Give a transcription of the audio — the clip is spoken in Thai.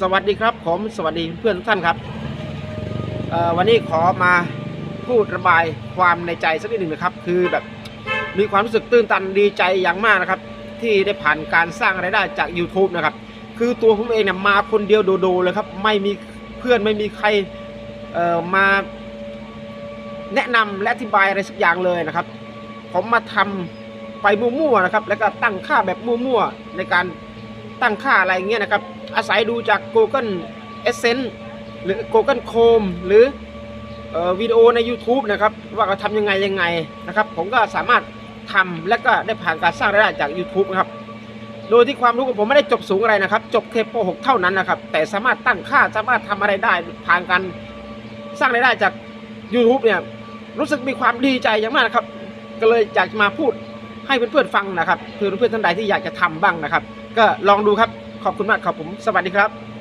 สวัสดีครับผมสวัสดีเพื่อนทุกท่านครับวันนี้ขอมาพูดระบายความในใจสักนิดหนึ่งนะครับ คือแบบมีความรู้สึกตื้นตันดีใจอย่างมากนะครับ ที่ได้ผ่านการสร้างรายได้จาก YouTube นะครับ คือตัวผมเองเนี่ยมาคนเดียวโดดๆเลยครับ ไม่มีเพื่อนไม่มีใครเอ่อมาแนะนำและอธิบายอะไรสักอย่างเลยนะครับ ผมมาทำไปมั่วๆนะครับ แล้วก็ตั้งค่าแบบมั่วๆในการ ตั้งค่าอะไรเงี้ยนะครับ อาศัยดูจาก Google Essence หรือ Google Chrome หรืออวิดีโอใน YouTube นะครับ ว่าเขาทำยังไงยังไงนะครับ ผมก็สามารถทำและก็ได้ผ่านการสร้างรายได้จาก YouTube นะครับ โดยที่ความรู้ของผมไม่ได้จบสูงอะไรนะครับ จบแค่ป .6 เท่านั้นนะครับ แต่สามารถตั้งค่าสามารถทำอะไรได้ผ่านการสร้างรายได้จาก YouTube เนี่ยรู้สึกมีความดีใจอย่างมากนะครับ ก็เลยอยากจะมาพูดให้เพื่อนๆฟังนะครับเพื่อเพื่อนๆท่านใดที่อยากจะทำบ้างนะครับ ก็ลองดูครับ ขอบคุณมากครับผม สวัสดีครับ